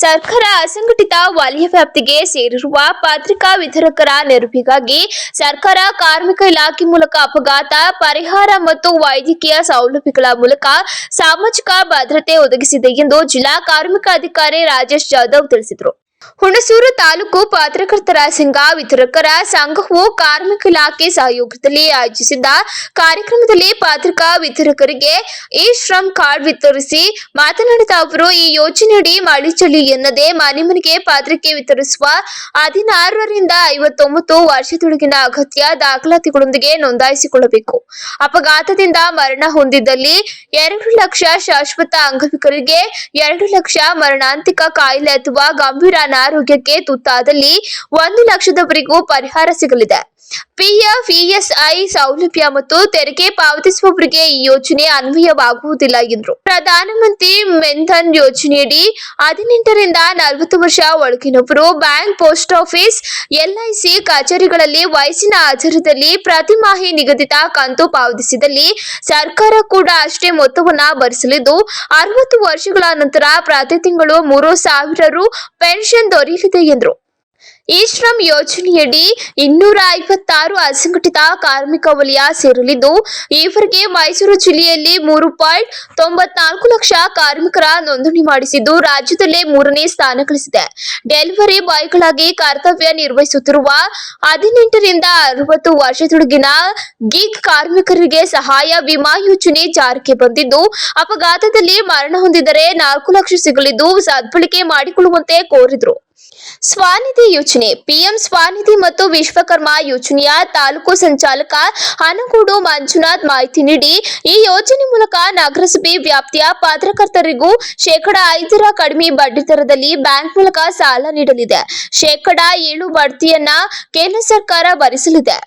ಸರ್ಕಾರ ಅಸಂಘಟಿತ ವಲಯ ವ್ಯಾಪ್ತಿಗೆ ಸೇರಿರುವ ಪತ್ರಿಕಾ ವಿತರಕರ ನೆರವಿಗಾಗಿ ಸರ್ಕಾರ ಕಾರ್ಮಿಕ ಇಲಾಖೆ ಮೂಲಕ ಅಪಘಾತ, ಪರಿಹಾರ ಮತ್ತು ವೈದ್ಯಕೀಯ ಸೌಲಭ್ಯಗಳ ಮೂಲಕ ಸಾಮಾಜಿಕ ಭದ್ರತೆ ಒದಗಿಸಿದೆ ಎಂದು ಜಿಲ್ಲಾ ಕಾರ್ಮಿಕ ಅಧಿಕಾರಿ ರಾಜೇಶ್ ಜಾಧವ್ ತಿಳಿಸಿದರು. ಹುಣಸೂರು ತಾಲೂಕು ಪತ್ರಕರ್ತರ ಸಂಘ ವಿತರಕರ ಸಂಘವು ಕಾರ್ಮಿಕ ಇಲಾಖೆ ಸಹಯೋಗದಲ್ಲಿ ಆಯೋಜಿಸಿದ್ದ ಕಾರ್ಯಕ್ರಮದಲ್ಲಿ ಪತ್ರಿಕಾ ವಿತರಕರಿಗೆ ಇ ಶ್ರಮ್ ಕಾರ್ಡ್ ವಿತರಿಸಿ ಮಾತನಾಡಿದ ಅವರು, ಈ ಯೋಜನೆಯಡಿ ಮಳಿಚಳಿ ಎನ್ನದೆ ಮನೆ ಮನೆಗೆ ಪತ್ರಿಕೆ ವಿತರಿಸುವ ಹದಿನಾರರಿಂದ ಐವತ್ತೊಂಬತ್ತು ವರ್ಷದೊಳಗಿನ ಅಗತ್ಯ ದಾಖಲಾತಿಗಳೊಂದಿಗೆ ನೋಂದಾಯಿಸಿಕೊಳ್ಳಬೇಕು. ಅಪಘಾತದಿಂದ ಮರಣ ಹೊಂದಿದ್ದಲ್ಲಿ ಎರಡು ಲಕ್ಷ ಶಾಶ್ವತ ಅಂಗವಿಕರಿಗೆ ಎರಡು ಲಕ್ಷ ಮರಣಾಂತಿಕ ಕಾಯಿಲೆ ಅಥವಾ ಗಂಭೀರ ಅನಾರೋಗ್ಯಕ್ಕೆ ತುತ್ತಾದಲ್ಲಿ ಒಂದು ಲಕ್ಷದವರೆಗೂ ಪರಿಹಾರ ಸಿಗಲಿದೆ. ಪಿಎಫ್ ಇಎಸ್ಐ ಸೌಲಭ್ಯ ಮತ್ತು ತೆರಿಗೆ ಪಾವತಿಸುವವರಿಗೆ ಈ ಯೋಜನೆ ಅನ್ವಯವಾಗುವುದಿಲ್ಲ ಎಂದರು. ಪ್ರಧಾನಮಂತ್ರಿ ಮೆನ್ಧನ್ ಯೋಜನೆಯಡಿ ಹದಿನೆಂಟರಿಂದ ನಲವತ್ತು ವರ್ಷ ಒಳಗಿನವರು ಬ್ಯಾಂಕ್ ಪೋಸ್ಟ್ ಆಫೀಸ್ ಎಲ್ಐಸಿ ಕಚೇರಿಗಳಲ್ಲಿ ವಯಸ್ಸಿನ ಆಧಾರದಲ್ಲಿ ಪ್ರತಿ ಮಾಹಿ ನಿಗದಿತ ಕಂತು ಪಾವತಿಸಿದಲ್ಲಿ ಸರ್ಕಾರ ಕೂಡ ಅಷ್ಟೇ ಮೊತ್ತವನ್ನು ಭರಿಸಲಿದ್ದು, ಅರವತ್ತು ವರ್ಷಗಳ ನಂತರ ಪ್ರತಿ ತಿಂಗಳು ಮೂರು ಸಾವಿರ ರು ಪೆನ್ಷನ್ ದೊರೆಯಲಿದೆ ಎಂದರು. ಈ ಶ್ರಮ್ ಯೋಜನೆಯಡಿ ಇನ್ನೂರ ಐವತ್ತಾರು ಅಸಂಘಟಿತ ಕಾರ್ಮಿಕ ವಲಯ ಸೇರಲಿದ್ದು, ಈವರೆಗೆ ಮೈಸೂರು ಜಿಲ್ಲೆಯಲ್ಲಿ ಮೂರು ಪಾಯಿಂಟ್ ತೊಂಬತ್ನಾಲ್ಕು ಲಕ್ಷ ಕಾರ್ಮಿಕರ ನೋಂದಣಿ ಮಾಡಿಸಿದ್ದು, ರಾಜ್ಯದಲ್ಲೇ ಮೂರನೇ ಸ್ಥಾನ ಗಳಿಸಿದೆ. ಡೆಲಿವರಿ ಬಾಯ್ಗಳಾಗಿ ಕರ್ತವ್ಯ ನಿರ್ವಹಿಸುತ್ತಿರುವ ಹದಿನೆಂಟರಿಂದ ಅರವತ್ತು ವರ್ಷದೊಳಗಿನ ಗಿಗ್ ಕಾರ್ಮಿಕರಿಗೆ ಸಹಾಯ ವಿಮಾ ಯೋಜನೆ ಜಾರಿಗೆ ಬಂದಿದ್ದು, ಅಪಘಾತದಲ್ಲಿ ಮರಣ ಹೊಂದಿದರೆ ನಾಲ್ಕು ಲಕ್ಷ ಸಿಗಲಿದ್ದು, ಸದ್ಬಳಕೆ ಮಾಡಿಕೊಳ್ಳುವಂತೆ ಕೋರಿದರು. ಸ್ವಾನಿಧಿ ಯೋಜನೆ. ಪಿಎಂ ಸ್ವಾನಿಧಿ ಮತ್ತು ವಿಶ್ವಕರ್ಮ ಯೋಜನೆಯ ತಾಲೂಕು ಸಂಚಾಲಕ ಹನಗೂಡು ಮಂಜುನಾಥ್ ಮಾಹಿತಿ ನೀಡಿ, ಈ ಯೋಜನೆ ಮೂಲಕ ನಗರಸಭೆ ವ್ಯಾಪ್ತಿಯ ಪತ್ರಕರ್ತರಿಗೂ ಶೇಕಡ ಐದರ ಕಡಿಮೆ ಬಡ್ಡಿದರದಲ್ಲಿ ಬ್ಯಾಂಕ್ ಮೂಲಕ ಸಾಲ ನೀಡಲಿದೆ. ಶೇಕಡ ಏಳು ಬಡ್ತಿಯನ್ನ ಕೇಂದ್ರ ಸರ್ಕಾರ ಭರಿಸಲಿದೆ.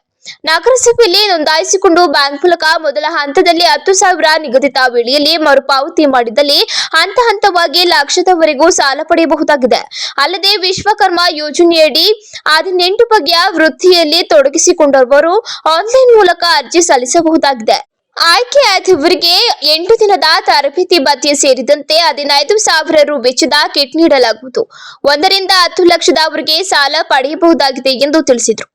ನಗರಸಭೆಯಲ್ಲಿ ನೋಂದಾಯಿಸಿಕೊಂಡು ಬ್ಯಾಂಕ್ ಮೂಲಕ ಮೊದಲ ಹಂತದಲ್ಲಿ ಹತ್ತು ಸಾವಿರ ನಿಗದಿತ ವೇಳೆಯಲ್ಲಿ ಮರುಪಾವತಿ ಮಾಡಿದಲ್ಲಿ ಹಂತ ಹಂತವಾಗಿ ಲಕ್ಷದವರೆಗೂ ಸಾಲ ಪಡೆಯಬಹುದಾಗಿದೆ. ಅಲ್ಲದೆ ವಿಶ್ವಕರ್ಮ ಯೋಜನೆಯಡಿ ಹದಿನೆಂಟು ಬಗೆಯ ವೃತ್ತಿಯಲ್ಲಿ ತೊಡಗಿಸಿಕೊಂಡವರು ಆನ್ಲೈನ್ ಮೂಲಕ ಅರ್ಜಿ ಸಲ್ಲಿಸಬಹುದಾಗಿದೆ. ಆಯ್ಕೆಯಾದವರಿಗೆ ಎಂಟು ದಿನದ ತರಬೇತಿ ಭತ್ಯೆ ಸೇರಿದಂತೆ ಹದಿನೈದು ಸಾವಿರ ರು ವೆಚ್ಚದ ಕಿಟ್ ನೀಡಲಾಗುವುದು. ಒಂದರಿಂದ ಹತ್ತು ಲಕ್ಷದವರೆಗೆ ಸಾಲ ಪಡೆಯಬಹುದಾಗಿದೆ ಎಂದು ತಿಳಿಸಿದರು.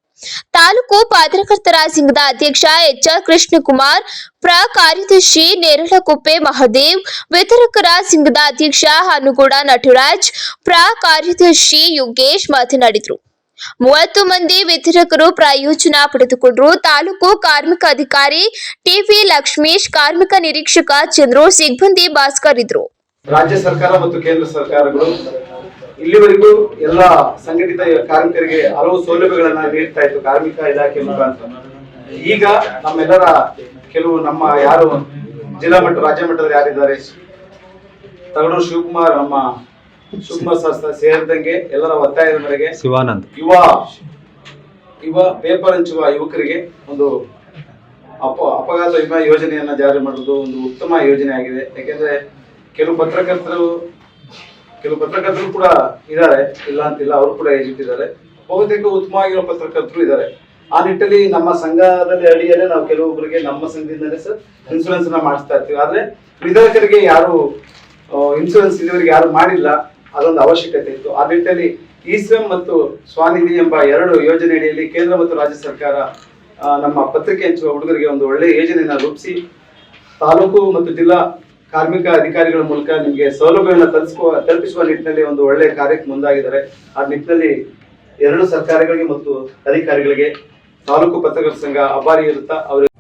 ತಾಲೂಕು ಪತ್ರಕರ್ತರ ಸಂಘದ ಅಧ್ಯಕ್ಷ ಎಚ್ ಆರ್ ಕೃಷ್ಣಕುಮಾರ್, ಪ್ರ ಕಾರ್ಯದರ್ಶಿ ನೇರಳಕೊಪ್ಪೆ ಮಹದೇವ್, ವಿತರಕರ ಸಂಘದ ಅಧ್ಯಕ್ಷ ಹನುಗೌಡ ನಟರಾಜ್, ಪ್ರ ಕಾರ್ಯದರ್ಶಿ ಯೋಗೇಶ್ ಮಾತನಾಡಿದರು. ಮೂವತ್ತು ಮಂದಿ ವಿತರಕರು ಪ್ರಯೋಜನ ಪಡೆದುಕೊಂಡರು. ತಾಲೂಕು ಕಾರ್ಮಿಕ ಅಧಿಕಾರಿ ಟಿವಿ ಲಕ್ಷ್ಮೀಶ್, ಕಾರ್ಮಿಕ ನಿರೀಕ್ಷಕ ಚಂದ್ರು, ಸಿಬ್ಬಂದಿ ಭಾಸ್ಕರ್ ಇದ್ರು ರಾಜ್ಯ ಸರ್ಕಾರ ಮತ್ತು ಕೇಂದ್ರ ಸರ್ಕಾರಗಳು ಇಲ್ಲಿವರೆಗೂ ಎಲ್ಲ ಸಂಘಟಿತ ಕಾರ್ಮಿಕರಿಗೆ ಹಲವು ಸೌಲಭ್ಯಗಳನ್ನ ನೀಡ್ತಾ ಇತ್ತು ಕಾರ್ಮಿಕ ಇಲಾಖೆ ಮುಖಾಂತರ. ಈಗ ನಮ್ಮೆಲ್ಲರ ಕೆಲವು ನಮ್ಮ ಯಾರು ಜಿಲ್ಲಾ ಮಟ್ಟ ರಾಜ್ಯ ಮಟ್ಟದಲ್ಲಿ ಯಾರಿದ್ದಾರೆ? ತಗಡೂರು ಶಿವಕುಮಾರ್ ನಮ್ಮ ಶಿವಕುಮಾರ್ ಸರ್ ಸೇರಿದಂಗೆ ಎಲ್ಲರ ಒತ್ತಾಯದ ಮೇರೆಗೆ ಶಿವಾನಂದ್. ಯುವ ಯುವ ಪೇಪರ್ ಹಂಚುವ ಯುವಕರಿಗೆ ಒಂದು ಅಪ ಅಪಘಾತ ವಿಮಾ ಯೋಜನೆಯನ್ನ ಜಾರಿ ಮಾಡುವುದು ಒಂದು ಉತ್ತಮ ಯೋಜನೆ ಆಗಿದೆ ಯಾಕೆಂದ್ರೆ ಕೆಲವು ಪತ್ರಕರ್ತರು ಕೆಲವು ಪತ್ರಕರ್ತರು ಕೂಡ ಇದ್ದಾರೆ, ಇಲ್ಲ ಅಂತಿಲ್ಲ, ಅವರು ಕೂಡ ಏಜೆಂಟ್ ಇದ್ದಾರೆ. ಬಹುತೇಕ ಉತ್ತಮವಾಗಿರೋ ಪತ್ರಕರ್ತರು ಇದ್ದಾರೆ. ಆ ನಿಟ್ಟಲ್ಲಿ ನಮ್ಮ ಸಂಘದಲ್ಲಿ ಅಡಿಯಲ್ಲೇ ನಾವು ಕೆಲವೊಬ್ಬರಿಗೆ ನಮ್ಮ ಸಂಘದಿಂದಲೇ ಸರ್ ಇನ್ಸೂರೆನ್ಸ್ ಮಾಡಿಸ್ತಾ ಇರ್ತೀವಿ. ಆದ್ರೆ ವಿಧಾಯಕರಿಗೆ ಯಾರು ಇನ್ಸೂರೆನ್ಸ್ ಇದುವರೆಗೆ ಯಾರು ಮಾಡಿಲ್ಲ, ಅದೊಂದು ಅವಶ್ಯಕತೆ ಇತ್ತು. ಆ ನಿಟ್ಟಲ್ಲಿ ಇಶ್ರಮ್ ಮತ್ತು ಸ್ವಾನಿಧಿ ಎಂಬ ಎರಡು ಯೋಜನೆ ಅಡಿಯಲ್ಲಿ ಕೇಂದ್ರ ಮತ್ತು ರಾಜ್ಯ ಸರ್ಕಾರ ನಮ್ಮ ಪತ್ರಿಕೆ ಹಂಚುವ ಹುಡುಗರಿಗೆ ಒಂದು ಒಳ್ಳೆಯ ಯೋಜನೆಯನ್ನು ರೂಪಿಸಿ, ತಾಲೂಕು ಮತ್ತು ಜಿಲ್ಲಾ ಕಾರ್ಮಿಕ ಅಧಿಕಾರಿಗಳ ಮೂಲಕ ನಿಮಗೆ ಸೌಲಭ್ಯವನ್ನು ತಲುಪಿಸುವ ತಲುಪಿಸುವ ನಿಟ್ಟಿನಲ್ಲಿ ಒಂದು ಒಳ್ಳೆಯ ಕಾರ್ಯಕ್ಕೆ ಮುಂದಾಗಿದ್ದಾರೆ. ಆ ನಿಟ್ಟಿನಲ್ಲಿ ಎರಡು ಸರ್ಕಾರಗಳಿಗೆ ಮತ್ತು ಅಧಿಕಾರಿಗಳಿಗೆ ತಾಲೂಕು ಪತ್ರಕರ್ತರ ಸಂಘ ಅಭಾರಿ ಇರುತ್ತಾ, ಅವರಿಗೆ